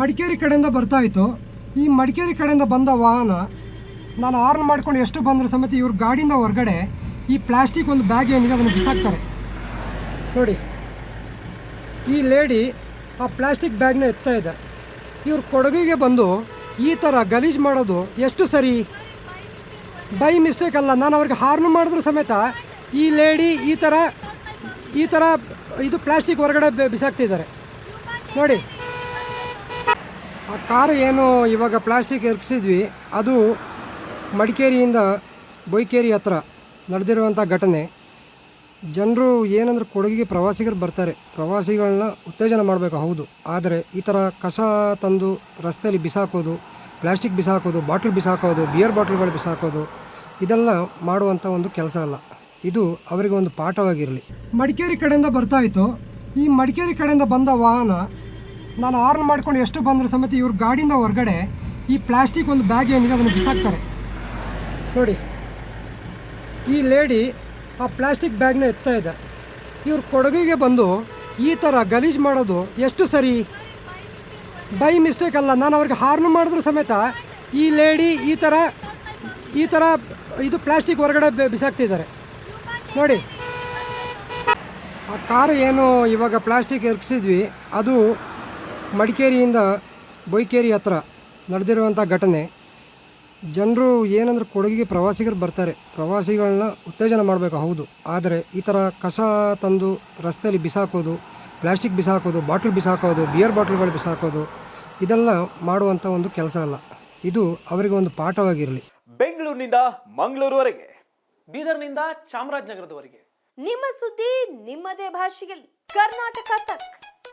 ಮಡಿಕೇರಿ ಕಡೆಯಿಂದ ಬರ್ತಾ ಇತ್ತು. ಈ ಮಡಿಕೇರಿ ಕಡೆಯಿಂದ ಬಂದ ವಾಹನ ನಾನು ಆರ್ನ್ ಮಾಡ್ಕೊಂಡು ಎಷ್ಟು ಬಂದರೂ ಸಮೇತ ಇವ್ರ ಗಾಡಿಯಿಂದ ಹೊರಗಡೆ ಈ ಪ್ಲಾಸ್ಟಿಕ್ ಒಂದು ಬ್ಯಾಗ್ ಏನಿದೆ ಅದನ್ನು ಬಿಸಾಕ್ತಾರೆ. ನೋಡಿ. ಈ ಲೇಡಿ ಆ ಪ್ಲಾಸ್ಟಿಕ್ ಬ್ಯಾಗ್ನ ಎತ್ತಾ ಇದೆ ಇವ್ರ ಕೊಡಗಿಗೆ ಬಂದು ಈ ಥರ ಗಲೀಜು ಮಾಡೋದು ಎಷ್ಟು ಸರಿ? ಬೈ ಮಿಸ್ಟೇಕ್ ಅಲ್ಲ, ನಾನು ಅವ್ರಿಗೆ ಹಾರ್ನ್ ಮಾಡಿದ್ರು ಸಮೇತ ಈ ಲೇಡಿ ಈ ಥರ ಈ ಥರ ಇದು ಪ್ಲಾಸ್ಟಿಕ್ ಹೊರಗಡೆ ಬಿಸಾಕ್ತಿದ್ದಾರೆ. ನೋಡಿ. ಆ ಕಾರು ಏನು ಇವಾಗ ಪ್ಲಾಸ್ಟಿಕ್ ಎರಗಿಸಿದ್ವಿ, ಅದು ಮಡಿಕೇರಿಯಿಂದ ಬೊಯ್ಕೇರಿ ಹತ್ರ ನಡೆದಿರುವಂಥ ಘಟನೆ. ಜನರು ಏನಂದ್ರೆ ಕೊಡಗಿಗೆ ಪ್ರವಾಸಿಗರು ಬರ್ತಾರೆ. ಪ್ರವಾಸಿಗಳನ್ನ ಉತ್ತೇಜನ ಮಾಡಬೇಕು, ಹೌದು. ಆದರೆ ಈ ಥರ ಕಸ ತಂದು ರಸ್ತೆಯಲ್ಲಿ ಬಿಸಾಕೋದು, ಪ್ಲಾಸ್ಟಿಕ್ ಬಿಸಾಕೋದು, ಬಾಟ್ಲ್ ಬಿಸಾಕೋದು, ಬಿಯರ್ ಬಾಟ್ಲ್ಗಳು ಬಿಸಾಕೋದು, ಇದೆಲ್ಲ ಮಾಡುವಂಥ ಒಂದು ಕೆಲಸ ಅಲ್ಲ. ಇದು ಅವರಿಗೆ ಒಂದು ಪಾಠವಾಗಿರಲಿ. ಮಡಿಕೇರಿ ಕಡೆಯಿಂದ ಬರ್ತಾ ಇತ್ತು. ಈ ಮಡಿಕೇರಿ ಕಡೆಯಿಂದ ಬಂದ ವಾಹನ ನಾನು ಆರ್ನ್ ಮಾಡ್ಕೊಂಡು ಎಷ್ಟು ಬಂದರೂ ಸಮೇತ ಇವ್ರ ಗಾಡಿಯಿಂದ ಹೊರಗಡೆ ಈ ಪ್ಲಾಸ್ಟಿಕ್ ಒಂದು ಬ್ಯಾಗ್ ಏನಿದೆ ಅದನ್ನು ಬಿಸಾಕ್ತಾರೆ. ನೋಡಿ, ಈ ಲೇಡಿ ಆ ಪ್ಲಾಸ್ಟಿಕ್ ಬ್ಯಾಗ್ನ ಎತ್ತಾ ಇದೆ. ಇವ್ರ ಕೊಡಗಿಗೆ ಬಂದು ಈ ಥರ ಗಲೀಜು ಮಾಡೋದು ಎಷ್ಟು ಸರಿ? ಬೈ ಮಿಸ್ಟೇಕ್ ಅಲ್ಲ, ನಾನು ಅವ್ರಿಗೆ ಹಾರ್ನ್ ಮಾಡಿದ್ರು ಸಮೇತ ಈ ಲೇಡಿ ಈ ಥರ ಈ ಥರ ಇದು ಪ್ಲಾಸ್ಟಿಕ್ ಹೊರಗಡೆ ಬಿಸಾಕ್ತಿದ್ದಾರೆ. ನೋಡಿ, ಆ ಕಾರು ಏನು ಇವಾಗ ಪ್ಲಾಸ್ಟಿಕ್ ಎರಗಿಸಿದ್ವಿ, ಅದು ಮಡಿಕೇರಿಯಿಂದ ಬೊಯ್ಕೇರಿ ಹತ್ರ ನಡೆದಿರುವಂಥ ಘಟನೆ. ಜನರು ಏನಂದ್ರೆ ಕೊಡಗಿಗೆ ಪ್ರವಾಸಿಗರು ಬರ್ತಾರೆ. ಪ್ರವಾಸಿಗಳನ್ನ ಉತ್ತೇಜನ ಮಾಡಬೇಕು ಹೌದು. ಆದರೆ ಈ ಥರ ಕಸ ತಂದು ರಸ್ತೆಯಲ್ಲಿ ಬಿಸಾಕೋದು ಪ್ಲಾಸ್ಟಿಕ್ ಬಿಸಾಕೋದು ಬಾಟ್ಲ್ ಬಿಸಾಕೋದು ಬಿಯರ್ ಬಾಟ್ಲ್ಗಳು ಬಿಸಾಕೋದು ಇದೆಲ್ಲ ಮಾಡುವಂಥ ಒಂದು ಕೆಲಸ ಅಲ್ಲ. ಇದು ಅವರಿಗೆ ಒಂದು ಪಾಠವಾಗಿರಲಿ. ಬೆಂಗಳೂರಿನಿಂದ ಮಂಗಳೂರುವರೆಗೆ ಬೀದರ್ನಿಂದ ಚಾಮರಾಜನಗರದವರೆಗೆ. ನಿಮ್ಮ ಸುದ್ದಿ ನಿಮ್ಮದೇ ಭಾಷೆಯಲ್ಲಿ. ಕರ್ನಾಟಕ ತಕ್.